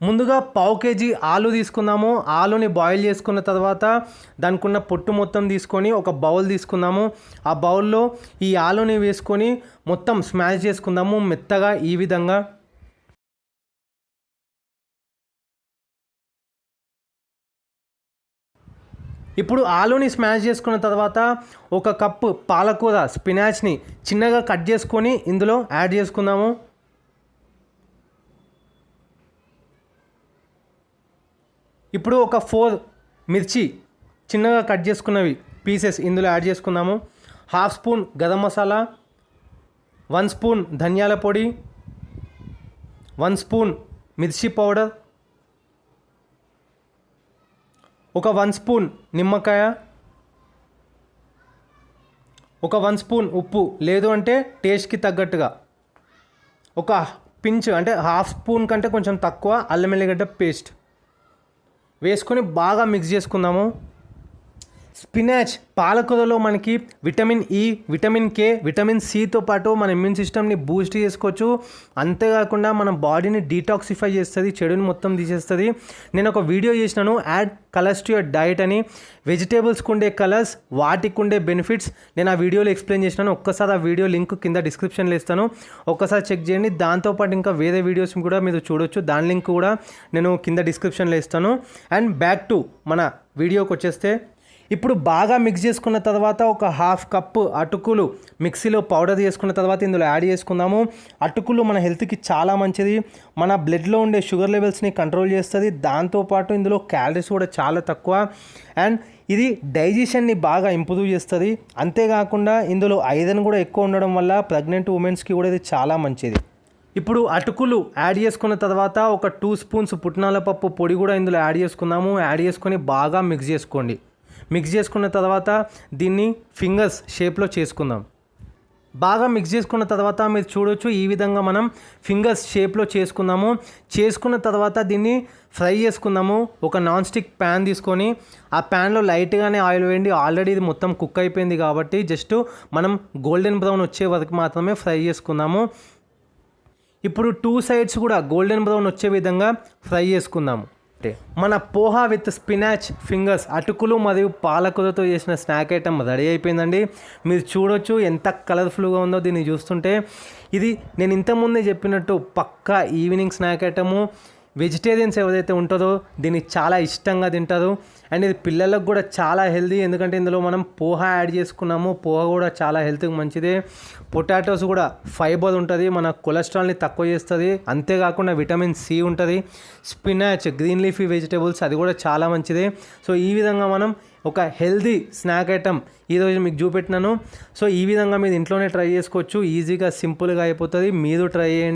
ముందుగా పావు కేజీ ఆలు తీసుకుందాము. ఆలుని బాయిల్ చేసుకున్న తర్వాత దానికి ఉన్న పొట్టు మొత్తం తీసుకొని ఒక బౌల్ తీసుకుందాము. ఆ బౌల్లో ఈ ఆలుని వేసుకొని మొత్తం స్మాష్ చేసుకుందాము మెత్తగా ఈ విధంగా. ఇప్పుడు ఆలుని స్మాష్ చేసుకున్న తర్వాత ఒక కప్పు పాలకూర స్పినాచ్ని చిన్నగా కట్ చేసుకొని ఇందులో యాడ్ చేసుకుందాము. ఇప్పుడు ఒక ఫోర్ మిర్చి చిన్నగా కట్ చేసుకున్నవి పీసెస్ ఇందులో యాడ్ చేసుకున్నాము half spoon garam masala one spoon ధనియాల పొడి వన్ స్పూన్ మిర్చి పౌడర్ ఒక వన్ స్పూన్ నిమ్మకాయ ఒక వన్ స్పూన్ ఉప్పు. లేదు అంటే టేస్ట్కి తగ్గట్టుగా. ఒక పించ్ అంటే హాఫ్ స్పూన్ కంటే కొంచెం తక్కువ అల్లం ఎల్లిగడ్డ పేస్ట్. వేసుకొని బాగా మిక్స్ చేసుకుందాము. స్పినాచ్ పాలకూరలో మనకి విటమిన్ ఈ విటమిన్ కే విటమిన్ సితో పాటు మన ఇమ్యూన్ సిస్టమ్ని బూస్ట్ చేసుకోవచ్చు. అంతేకాకుండా మన బాడీని డీటాక్సిఫై చేస్తుంది చెడుని మొత్తం తీసేస్తుంది. నేను ఒక వీడియో చేసినాను add colours to your diet అని. వెజిటేబుల్స్కి ఉండే కలర్స్ వాటికి ఉండే బెనిఫిట్స్ నేను ఆ వీడియోలో ఎక్స్ప్లెయిన్ చేసినాను ఒక్కసారి ఆ వీడియో లింక్ కింద డిస్క్రిప్షన్లో ఇస్తాను. ఒక్కసారి చెక్ చేయండి. దాంతోపాటు ఇంకా వేరే వీడియోస్ కూడా మీరు చూడొచ్చు. దాని లింక్ కూడా నేను కింద డిస్క్రిప్షన్లో ఇస్తాను. అండ్ బ్యాక్ టు మన వీడియోకి వచ్చేస్తే ఇప్పుడు బాగా మిక్స్ చేసుకున్న తర్వాత ఒక హాఫ్ కప్పు అటుకులు మిక్సీలో పౌడర్ చేసుకున్న తర్వాత ఇందులో యాడ్ చేసుకుందాము. అటుకులు మన హెల్త్కి చాలా మంచిది. మన బ్లడ్లో ఉండే షుగర్ లెవెల్స్ని కంట్రోల్ చేస్తుంది. దాంతోపాటు ఇందులో క్యాలరీస్ కూడా చాలా తక్కువ. అండ్ ఇది డైజెషన్ని బాగా ఇంప్రూవ్ చేస్తుంది. అంతేకాకుండా ఇందులో ఐరన్ కూడా ఎక్కువ ఉండడం వల్ల ప్రెగ్నెంట్ ఉమెన్స్కి కూడా ఇది చాలా మంచిది. ఇప్పుడు అటుకులు యాడ్ చేసుకున్న తర్వాత ఒక టూ స్పూన్స్ పుట్నాల పప్పు పొడి కూడా ఇందులో యాడ్ చేసుకుందాము. యాడ్ చేసుకొని బాగా మిక్స్ చేసుకోండి. మిక్స్ చేసుకున్న తర్వాత దీన్ని ఫింగర్స్ షేప్లో చేసుకుందాం. బాగా మిక్స్ చేసుకున్న తర్వాత మీరు చూడొచ్చు ఈ విధంగా మనం ఫింగర్స్ షేప్లో చేసుకుందాము. చేసుకున్న తర్వాత దీన్ని ఫ్రై చేసుకుందాము. ఒక నాన్ స్టిక్ ప్యాన్ తీసుకొని ఆ ప్యాన్లో లైట్గానే ఆయిల్ వేయండి. ఆల్రెడీ ఇది మొత్తం కుక్ అయిపోయింది కాబట్టి జస్ట్ మనం గోల్డెన్ బ్రౌన్ వచ్చే వరకు మాత్రమే ఫ్రై చేసుకుందాము. ఇప్పుడు టూ సైడ్స్ కూడా గోల్డెన్ బ్రౌన్ వచ్చే విధంగా ఫ్రై చేసుకుందాము. మన పోహా విత్ స్పినాచ్ ఫింగర్స్ అటుకులు మరియు పాలకూరతో చేసిన స్నాక్ ఐటమ్ రెడీ అయిపోయిందండి. మీరు చూడొచ్చు ఎంత కలర్ఫుల్గా ఉందో దీన్ని చూస్తుంటే. ఇది నేను ఇంతకుముందే చెప్పినట్టు పక్కా ఈవినింగ్ స్నాక్ ఐటము. వెజిటేరియన్స్ ఎవరైతే ఉంటుందో దీన్ని చాలా ఇష్టంగా తింటారు. అండ్ ఇది పిల్లలకు కూడా చాలా హెల్దీ ఎందుకంటే ఇందులో మనం పోహ యాడ్ చేసుకున్నాము. పోహ కూడా చాలా హెల్త్కి మంచిదే. పొటాటోస్ కూడా ఫైబర్ ఉంటుంది. మన కొలెస్ట్రాల్ని తక్కువ చేస్తుంది. అంతేకాకుండా విటమిన్ సి ఉంటుంది. స్పినాచ్ గ్రీన్ లీఫీ వెజిటేబుల్స్ అది కూడా చాలా మంచిది. సో ఈ విధంగా మనం ఒక హెల్దీ స్నాక్ ఐటమ్ ఈరోజు మీకు చూపెట్టినాను. సో ఈ విధంగా మీరు ఇంట్లోనే ట్రై చేసుకోవచ్చు. ఈజీగా సింపుల్గా అయిపోతుంది. మీరు ట్రై చేయండి.